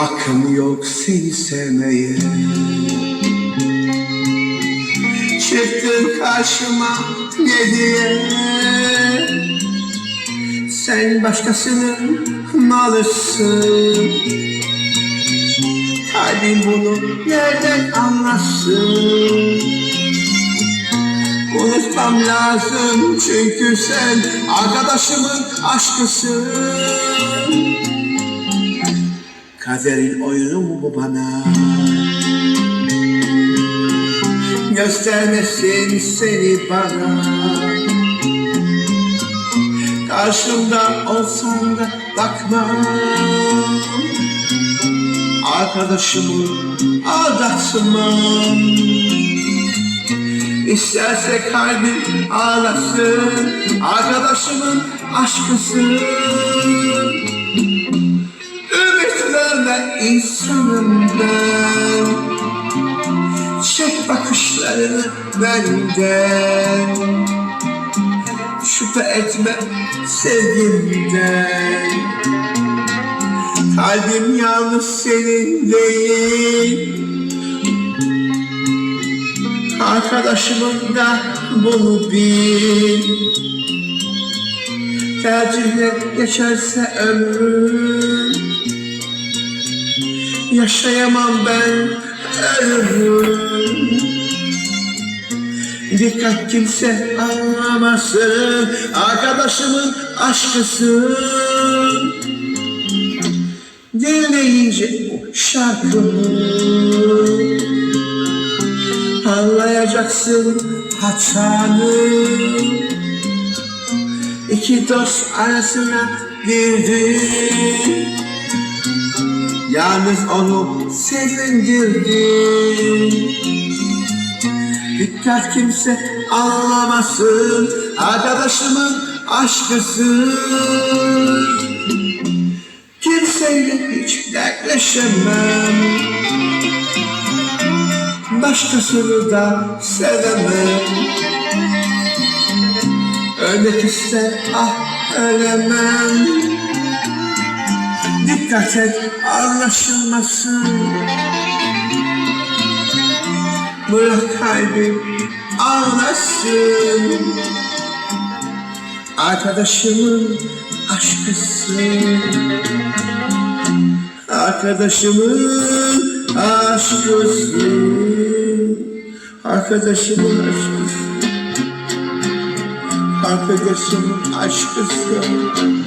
hakkım yok seni sevmeye Çıktın karşıma ne diye? Sen başkasının malısın. Kalbim bunu nereden anlasın? Unutmam lazım çünkü sen arkadaşımın aşkısın Kaderin oyunu mu bu bana? Göstermesin seni bana. Karşımda olsan da bakmam. Arkadaşımı aldatmam. İsterse kalbim ağlasın Arkadaşımın aşkısın Verme insanım ben. Çek bakışlarını benden. Şüphe etme sevgimden. Kalbim yalnız senin değil. Arkadaşımın da bunu bil. Tercihle geçerse ömrüm Yaşayamam ben. Ölürüm Dikkat kimse anlamasın. Arkadaşımın aşkısın Dinleyince şarkımı Anlayacaksın hatanı. İki dost arasına girdin Yalnız onu sevindirdin Dikkat kimse anlamasın Arkadaşımın aşkısın Kimseyle hiç dertleşemem. Başkasını da sevemem. Ölmek ister ah ölemem Dikkat et anlaşılmasın. Bırak kalbim ağlasın. Arkadaşımın aşkısın Arkadaşımın aşkısın Arkadaşımın aşkısın Arkadaşımın aşkısın